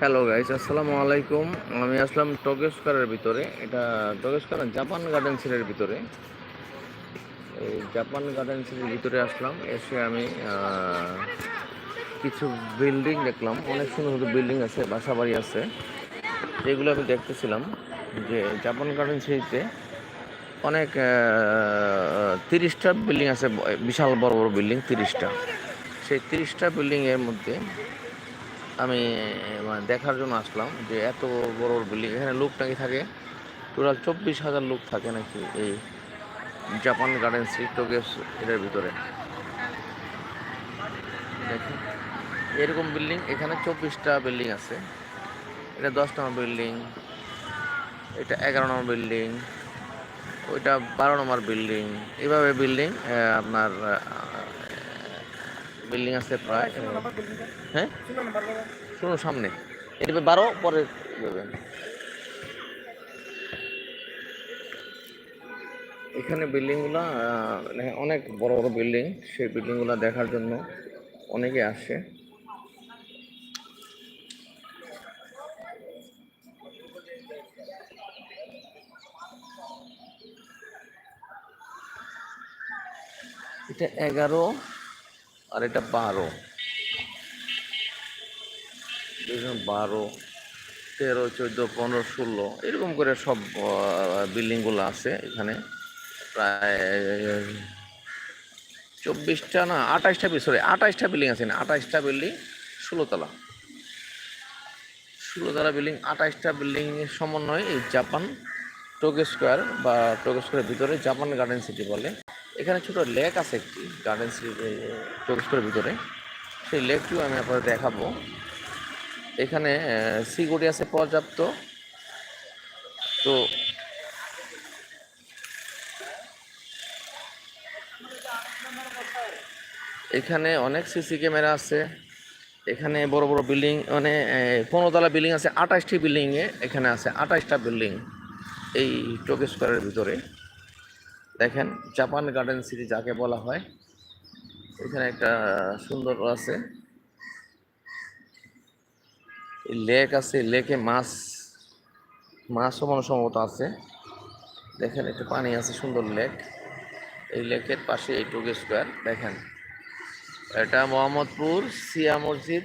Hello guys আসসালামু আলাইকুম আমি আসলাম টগেস্কারের ভিতরে। এটা টগেস্কার জাপান জাপান গার্ডেন্সের ভিতরে। এই জাপান গার্ডেন্সের ভিতরে আসলাম। এসে আমি কিছু বিল্ডিং দেখলাম। অনেক সুন্দর সুন্দর বিল্ডিং আছে বাসা বাড়ি আছে। এগুলো আমি দেখতেছিলাম যে জাপান গার্ডেন সিটিতে অনেক তিরিশটা বিল্ডিং আছে, বিশাল বড় বড় বিল্ডিং তিরিশটা। সেই তিরিশটা বিল্ডিংয়ের মধ্যে আমি মানে দেখার জন্য আসলাম যে এত বড় বড় বিল্ডিং এখানে লোক নাকি থাকে টোটাল চব্বিশ হাজার লোক থাকে নাকি এই জাপান গার্ডেন টোকেস এটার ভিতরে। দেখুন, এরকম বিল্ডিং এখানে চব্বিশটা বিল্ডিং আছে। এটা দশ নম্বর বিল্ডিং এটা এগারো নম্বর বিল্ডিং ওইটা বারো নম্বর বিল্ডিং এভাবে বিল্ডিং আপনার বিল্ডিং আছে প্রায়। হ্যাঁ? শুনো সামনে। এটা বারো পরে যাবেন এখানে বিল্ডিংগুলো অনেক বড় বড় বিল্ডিং সেই বিল্ডিংগুলো দেখার জন্য অনেকে আসে। এটা এগারো আর এটা বারো। বারো, তেরো, চোদ্দ, পনেরো, ষোলো, এরকম করে সব বিল্ডিংগুলো আছে এখানে। প্রায় চব্বিশটা না, আঠাশটা সরি আঠাশটা বিল্ডিং আছে না, আঠাশটা বিল্ডিং ষোলোতলা। ষোলোতলা বিল্ডিং, আঠাশটা বিল্ডিংয়ের সমন্বয়ে এই জাপান টোকে স্কোয়ার বা টোকে স্কোয়ারের ভিতরে জাপান গার্ডেন সিটি বলে। এখানে ছোট লেক আছে একটি গার্ডেন স্কোয়ারের ভিতরে। সেই লেকটিও আমি আপনাদের দেখাবো। এখানে সিকিউরিটি আছে পর্যাপ্ত। তো এখানে অনেক সিসি ক্যামেরা আছে। এখানে বড় বড় বিল্ডিং মানে পনেরোতলা বিল্ডিং আছে, আঠাশটি বিল্ডিংয়ে এখানে আছে আঠাশটা বিল্ডিং এই টোকে স্কোয়ারের ভিতরে। দেখেন জাপান গার্ডেন সিটি যাকে বলা হয়, এখানে একটা সুন্দর আছে। লেক আছে, লেকে মাছ, মাছও মনে সম্ভবত আছে। দেখেন, একটু পানি আছে, সুন্দর লেক। এই লেকের পাশে এই টোকে স্কোয়ার, দেখেন। এটা মোহাম্মদপুর সিয়া মসজিদ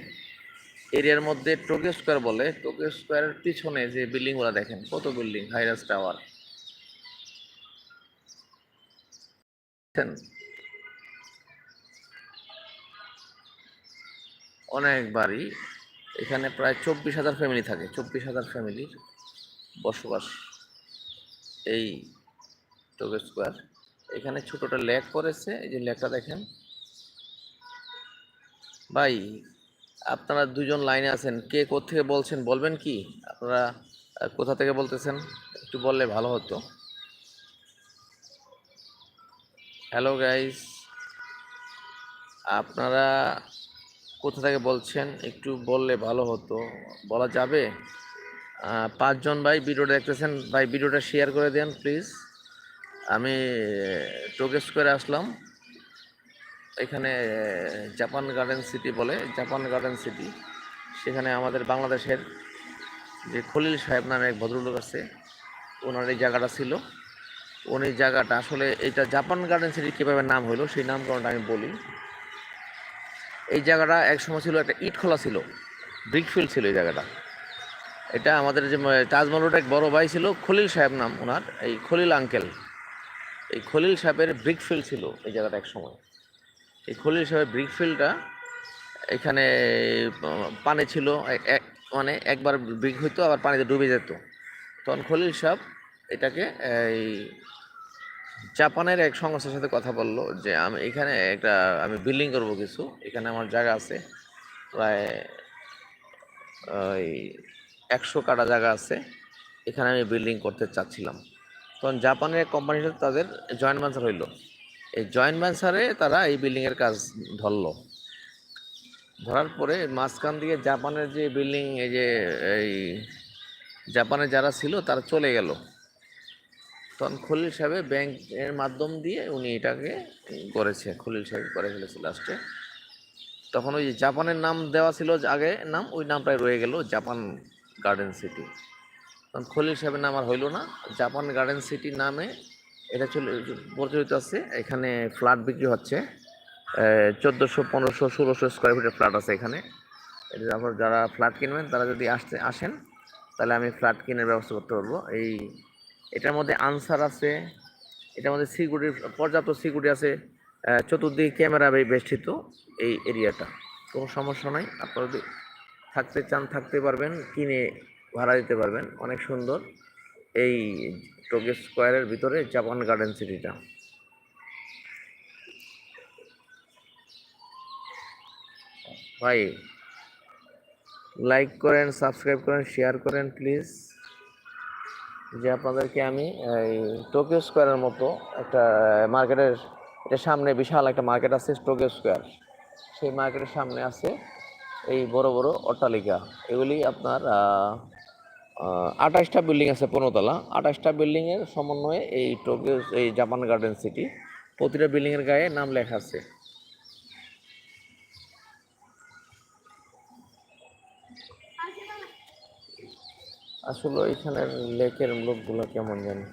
এরিয়ার মধ্যে টোকে স্কোয়ার বলে। টোকে স্কোয়ারের পিছনে যে বিল্ডিংগুলো দেখেন, কত বিল্ডিং, হাইরাস টাওয়ার। অনেক বাড়ি এখানে প্রায় চব্বিশ হাজার ফ্যামিলি থাকে। চব্বিশ হাজার ফ্যামিলির বসবাস এই টোকে স্কোয়ার এখানে ছোটোটা লেক করেছে। এই যে লেকটা দেখেন। ভাই, আপনারা দুজন লাইনে আছেন। কে থেকে বলছেন বলবেন কি? আপনারা কোথা থেকে বলতেছেন? একটু বললে ভালো হতো। হ্যালো গাইস আপনারা কোথা থেকে বলছেন? একটু বললে ভালো হতো। বলা যাবে? পাঁচজন ভাই ভিডিওটা দেখতেছেন। ভাই ভিডিওটা শেয়ার করে দেন প্লিজ আমি টোকেস করে আসলাম। এখানে জাপান গার্ডেন সিটি বলে জাপান গার্ডেন সিটি সেখানে আমাদের বাংলাদেশের যে খলিল সাহেব নামে এক ভদ্রলোক আছে, ওনার এই জায়গাটা ছিল। উনি জায়গাটা আসলে এটা জাপান গার্ডেন সিটি কীভাবে নাম হলো সেই নামকরণটা আমি বলি। এই জায়গাটা এক সময় ছিল একটা ইট খোলা ছিল ব্রিকফিল্ড ছিল এই জায়গাটা। এটা আমাদের যে তাজমহল এক বড় ভাই ছিল, খলিল সাহেব নাম ওনার এই খলিল আঙ্কেল এই খলিল সাহেবের ব্রিকফিল্ড ছিল এই জায়গাটা এক সময়। এই খলিল সাহেবের ব্রিকফিল্ডটা এখানে পানি ছিল মানে একবার ব্রিক হইতো, আবার পানিতে ডুবে যেত। তখন খলিল সাহেব এটাকে এই জাপানের এক সংস্থার সাথে কথা বলল যে আমি এখানে একটা, আমি বিল্ডিং করব কিছু। এখানে আমার জায়গা আছে, প্রায় ওই একশো কাটা জায়গা আছে। এখানে আমি বিল্ডিং করতে চাচ্ছিলাম। তখন জাপানের এক কোম্পানির সাথে তাদের জয়েন্ট ভেঞ্চার হইল। এই জয়েন্ট ভেঞ্চারে তারা এই বিল্ডিংয়ের কাজ ধরলো। ধরার পরে মাঝখান দিয়ে জাপানের যে বিল্ডিং এই যে এই জাপানে যারা ছিল তারা চলে গেল। তখন খলিল সাহেব ব্যাংকের মাধ্যম দিয়ে উনি এটাকে করেছে, খলিল সাহেব করে ফেলেছে লাস্টে তখন ওই জাপানের নাম দেওয়া ছিল আগে নাম, ওই নামটাই রয়ে গেল জাপান গার্ডেন সিটি। তখন খলিল সাহেবের নাম আর হইল না। জাপান গার্ডেন সিটি নামে এটা চলে, প্রচলিত আছে। এখানে ফ্ল্যাট বিক্রি হচ্ছে। চোদ্দোশো, পনেরোশো, ষোলোশো স্কোয়ার ফিটের ফ্ল্যাট আছে এখানে। আপনার যারা ফ্ল্যাট কিনবেন, তারা যদি আসতে, আসেন, তাহলে আমি ফ্ল্যাট কেনার ব্যবস্থা করতে পারব। এই এটার মধ্যে আনসার আছে, এটার মধ্যে সিকিউরিটি, পর্যাপ্ত সিকিউরিটি আছে চতুর্দিকে ক্যামেরা বেষ্টিত এই এরিয়াটা। কোনো সমস্যা নাই, আপনারা যদি থাকতে চান, থাকতে পারবেন, কিনে ভাড়া দিতে পারবেন, অনেক সুন্দর। এই টোকে স্কোয়ারের ভিতরে জাপান গার্ডেন সিটিটা। ভাই লাইক করেন সাবস্ক্রাইব করেন শেয়ার করেন প্লিজ যে আপনাদেরকে আমি, এই টোকিও স্কোয়ারের মতো একটা মার্কেটের এটা সামনে বিশাল একটা মার্কেট আছে টোকিও স্কোয়ার সেই মার্কেটের সামনে আছে এই বড় বড় অট্টালিকা। এগুলি আপনার আঠাশটা বিল্ডিং আছে পনেরোতলা। আঠাশটা বিল্ডিংয়ের সমন্বয়ে এই টোকিও এই জাপান গার্ডেন সিটি প্রতিটা বিল্ডিংয়ের গায়ে নাম লেখা আছে। আসলে এখানের লেকের লোকগুলো কেমন জানি।